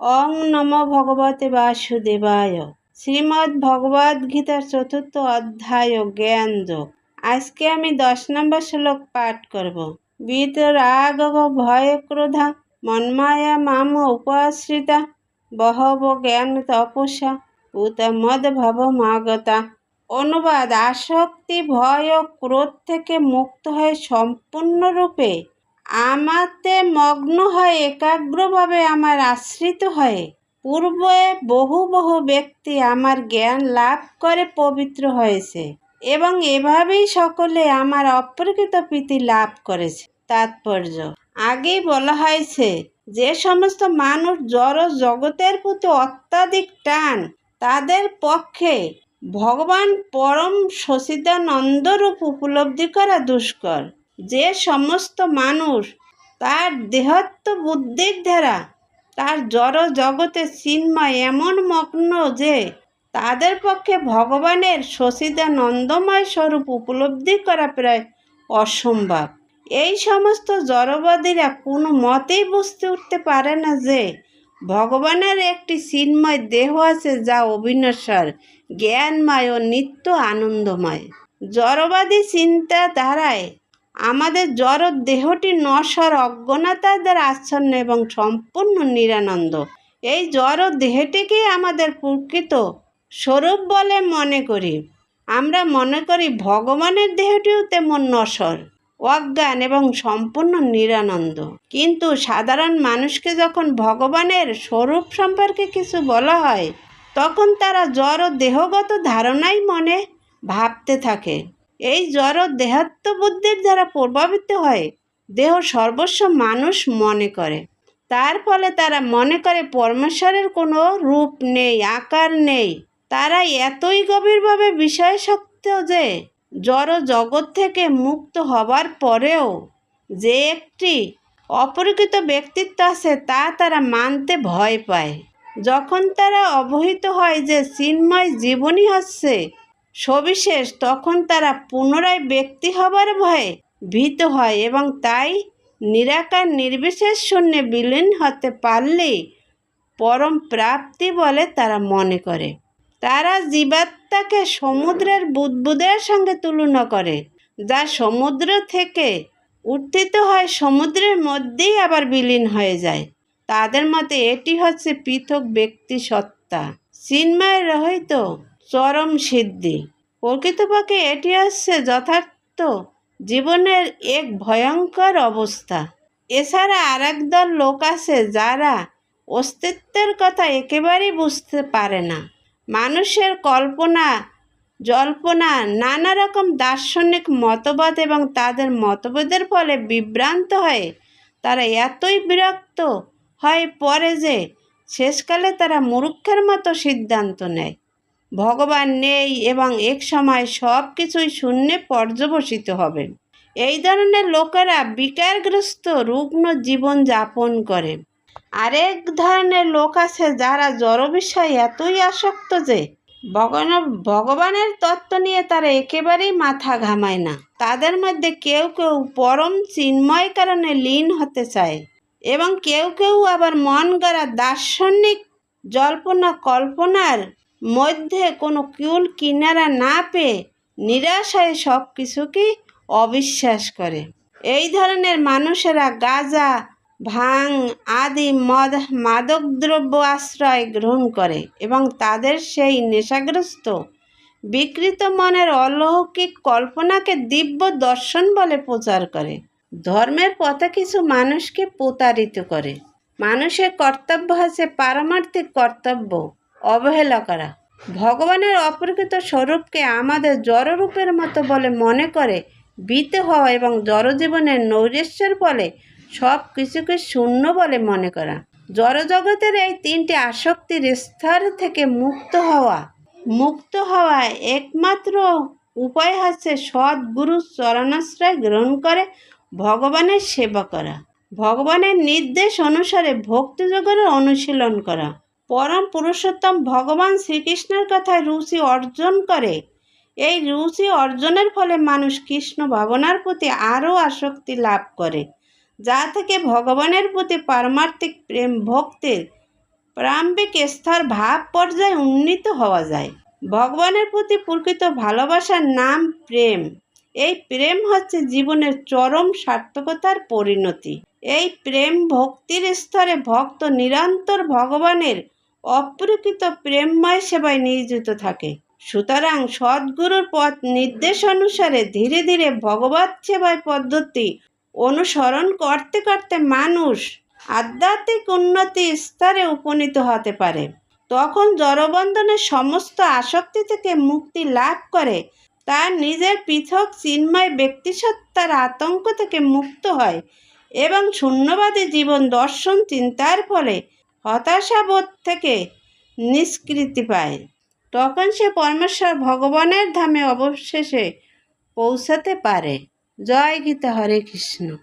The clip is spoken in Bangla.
অং নম ভগবতে বাসুদেবায়। শ্রীমদ্ ভগবদ গীতার চতুর্থ অধ্যায় জ্ঞান যোগ। আজকে আমি দশ নম্বর শ্লোক পাঠ করব। বিতরাগ ভয় ক্রোধা, মন্মায়া মাম উপাশ্রিতা, বহব জ্ঞান তপস্যা উতমদ ভব মাগতা। অনুবাদ, আসক্তি, ভয় ও ক্রোধ থেকে মুক্ত হয়ে সম্পূর্ণরূপে আমাতে মগ্ন হয়ে একাগ্রভাবে আমার আশ্রিত হয়ে পূর্বে বহু বহু ব্যক্তি আমার জ্ঞান লাভ করে পবিত্র হয়েছে এবং এভাবেই সকলে আমার অপ্রকৃত প্রীতি লাভ করেছে। তাৎপর্য। আগেই বলা হয়েছে, যে সমস্ত মানুষ জড় জগতের প্রতি অত্যাধিক টান, তাদের পক্ষে ভগবান পরম সচিদানন্দরূপ উপলব্ধি করা দুষ্কর। যে সমস্ত মানুষ তার দেহত্ব বুদ্ধির দ্বারা, তার জড় জগতে চিন্ময় এমন মগ্ন যে তাদের পক্ষে ভগবানের শশীদা সচিদানন্দময় স্বরূপ উপলব্ধি করা প্রায় অসম্ভব। এই সমস্ত জড়বাদীরা কোনো মতেই বুঝতে উঠতে পারে না যে ভগবানের একটি চিন্ময় দেহ আছে যা অবিনশ্বর, জ্ঞানময় ও নিত্য আনন্দময়। জড়বাদী চিন্তা দ্বারায় আমাদের জড় দেহটি নশ্বর দ্বারা আচ্ছন্ন এবং সম্পূর্ণ নিরানন্দ। এই জড় দেহটিকেই আমাদের প্রকৃত স্বরূপ বলে মনে করি। আমরা মনে করি ভগবানের দেহটিও তেমন নশ্বর, অজ্ঞান এবং সম্পূর্ণ নিরানন্দ। কিন্তু সাধারণ মানুষকে যখন ভগবানের স্বরূপ সম্পর্কে কিছু বলা হয়, তখন তারা জড় দেহগত ধারণাই মনে ভাবতে থাকে। এই জড় দেহাত্ম বুদ্ধির দ্বারা প্রভাবিত হয়। দেহ সর্বস্ব মানুষ মনে করে। তার ফলে তারা মনে করে পরমেশ্বরের কোনো রূপ নেই, আকার নেই। তারা এতই গভীরভাবে বিষয়শক্ত যে জড় জগৎ থেকে মুক্ত হবার পরেও যে একটি অপরিচিত ব্যক্তিত্ব আছে, তা তারা মানতে ভয় পায়। যখন তারা অবহিত হয় যে চিন্ময় জীবনই হচ্ছে সবিশেষ তখন তারা পুনরায় ব্যক্তি হবার ভয়ে ভীত হয় এবং তাই নিরাকার নির্বিশেষ শূন্যে বিলীন হতে পারলে পরম প্রাপ্তি বলে তারা মনে করে। তারা জীবাত্মাকে সমুদ্রের বুদবুদের সঙ্গে তুলনা করে, যা সমুদ্র থেকে উত্থিত হয় সমুদ্রের মধ্যেই আবার বিলীন হয়ে যায়। তাদের মতে এটি হচ্ছে পৃথক ব্যক্তি সত্তা। চিন্ময় রহিত চরম সিদ্ধি। প্রকৃতপক্ষে এটি হচ্ছে যথার্থ জীবনের এক ভয়ঙ্কর অবস্থা। এছাড়া আর দল লোক আছে যারা অস্তিত্বের কথা একেবারেই বুঝতে পারে না। মানুষের কল্পনা, জল্পনা নানা রকম দার্শনিক মতবাদ এবং তাদের মতবাদের ফলে বিভ্রান্ত হয়ে তারা এতই বিরক্ত হয় পরে যে শেষকালে তারা মূর্খের মতো সিদ্ধান্ত নেয়। ভগবান নেই এবং এক সময় সব কিছুই শূন্যে পর্যবসিত হবে। এই ধরনের লোকেরা বিকারগ্রস্ত রুগ্ন জীবন যাপন করে। আরেক ধরনের লোক আছে যারা জড় বিষয়ে এতই আসক্ত যে ভগবানের তত্ত্ব নিয়ে তারা একেবারেই মাথা ঘামায় না। তাদের মধ্যে কেউ কেউ পরম চিন্ময় কারণে লীন হতে চায় এবং কেউ কেউ আবার মন গড়া দার্শনিক জল্পনা কল্পনার মধ্যে কোনো কুল কিনারা না পেয়ে নিরাশায় সব কিছুকেই অবিশ্বাস করে। এই ধরনের মানুষেরা গাঁজা, ভাং আদি মদ, মাদকদ্রব্য আশ্রয় গ্রহণ করে এবং তাদের সেই নেশাগ্রস্ত, বিকৃত মনের অলৌকিক কল্পনাকে দিব্য দর্শন বলে প্রচার করে। ধর্মের পথে কিছু মানুষকে প্রতারিত করে। মানুষের কর্তব্য হচ্ছে পারমার্থিক কর্তব্য। অবহেলা করা ভগবানের অপ্রকৃত স্বরূপকে আমাদের জড়রূপের মতো বলে মনে করে বিত হওয়া এবং জড়জীবনের নৈরেশ্যের ফলে সব কিছুকে শূন্য বলে মনে করা। জড়জগতের এই তিনটি আসক্তির স্তর থেকে মুক্ত হওয়া। মুক্ত হওয়া একমাত্র উপায় হচ্ছে সদ্গুরু চরণাশ্রয় গ্রহণ করে ভগবানের সেবা করা। ভগবানের নির্দেশ অনুসারে ভক্তিযোগের অনুশীলন করা। পরম পুরুষোত্তম ভগবান শ্রীকৃষ্ণের কথায় রুচি অর্জন করে। এই রুচি অর্জনের ফলে মানুষ কৃষ্ণ ভাবনার প্রতি আরও আসক্তি লাভ করে, যা থেকে ভগবানের প্রতি পারমার্থিক প্রেম ভক্তির প্রারম্ভিক স্তর ভাব পর্যায়ে উন্নীত হওয়া যায়। ভগবানের প্রতি প্রকৃত ভালোবাসার নাম প্রেম। এই প্রেম হচ্ছে জীবনের চরম সার্থকতার পরিণতি। এই প্রেম ভক্তির স্তরে ভক্ত নিরন্তর ভগবানের অপ্রকৃত প্রেমময় সেবায় নিয়োজিত থাকে। সুতরাং সদ্গুরুর পথ নির্দেশ অনুসারে ধীরে ধীরে ভগবত সেবায় পদ্ধতি অনুসরণ করতে করতে মানুষ আধ্যাত্মিক উন্নতি স্তরে উপনীত হতে পারে। তখন জড়বন্ধনের সমস্ত আসক্তি থেকে মুক্তি লাভ করে তার নিজের পৃথক চিন্ময় ব্যক্তিসত্তার আতঙ্ক থেকে মুক্ত হয় এবং শূন্যবাদী জীবন দর্শন চিন্তার ফলে হতাশাবোধ থেকে নিষ্কৃতি পায়। তখন সে পরমেশ্বর ভগবানের ধামে অবশেষে পৌঁছাতে পারে। জয় গীতা হরে কৃষ্ণ।